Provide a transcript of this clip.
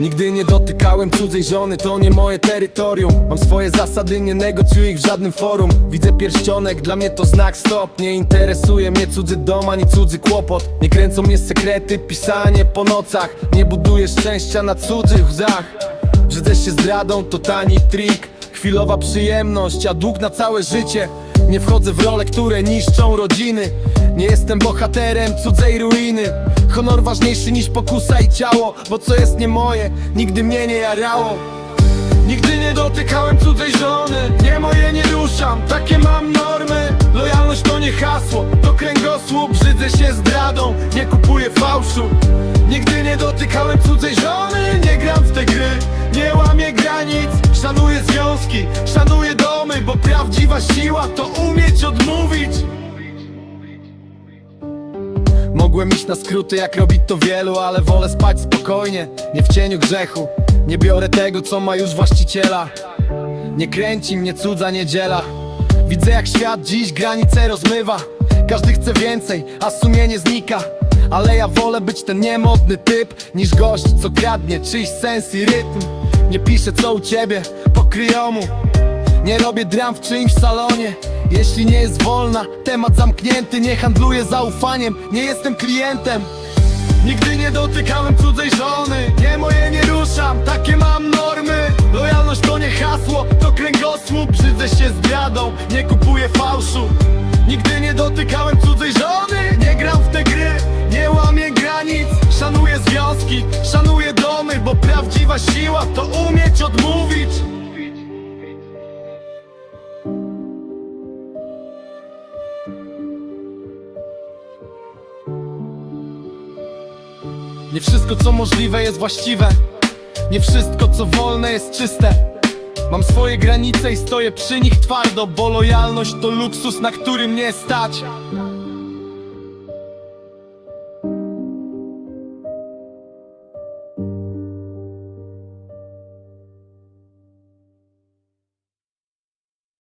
Nigdy nie dotykałem cudzej żony, to nie moje terytorium. Mam swoje zasady, nie negocjuję ich w żadnym forum. Widzę pierścionek, dla mnie to znak stop. Nie interesuje mnie cudzy dom, ani cudzy kłopot. Nie kręcą mnie sekrety, pisanie po nocach. Nie buduję szczęścia na cudzych łzach. Brzydzę się zdradą, to tani trik. Chwilowa przyjemność, a dług na całe życie Nie wchodzę w role, które niszczą rodziny. Nie jestem bohaterem cudzej ruiny. Honor ważniejszy niż pokusa i ciało Bo co jest nie moje, nigdy mnie nie jarało. Nigdy nie dotykałem cudzej żony. Nie moje nie ruszam, takie mam normy. Lojalność to nie hasło, to kręgosłup. Brzydzę się zdradą, nie kupuję fałszu. Nigdy nie dotykałem cudzej żony Nie gram w te gry, nie łamię granic Szanuję związki, szanuję prawdziwa siła to umieć odmówić. Mogłem iść na skróty jak robi to wielu Ale wolę spać spokojnie, nie w cieniu grzechu. Nie biorę tego co ma już właściciela. Nie kręci mnie cudza niedziela. Widzę jak świat dziś granice rozmywa. Każdy chce więcej, a sumienie znika. Ale ja wolę być ten niemodny typ Niż gość co kradnie czyjś sens i rytm. Nie piszę co u ciebie po kryjomu nie robię dram w czyimś salonie. Jeśli nie jest wolna, temat zamknięty Nie handluję zaufaniem, nie jestem klientem. Nigdy nie dotykałem cudzej żony. Nie moje nie ruszam, takie mam normy. Lojalność to nie hasło, to kręgosłup. Brzydzę się zdradą, nie kupuję fałszu. Nigdy nie dotykałem cudzej żony. Nie gram w te gry, nie łamię granic. Szanuję związki, szanuję domy Bo prawdziwa siła to umieć odmówić Nie wszystko co możliwe jest właściwe. Nie wszystko co wolne jest czyste. Mam swoje granice i stoję przy nich twardo Bo lojalność to luksus, na który mnie stać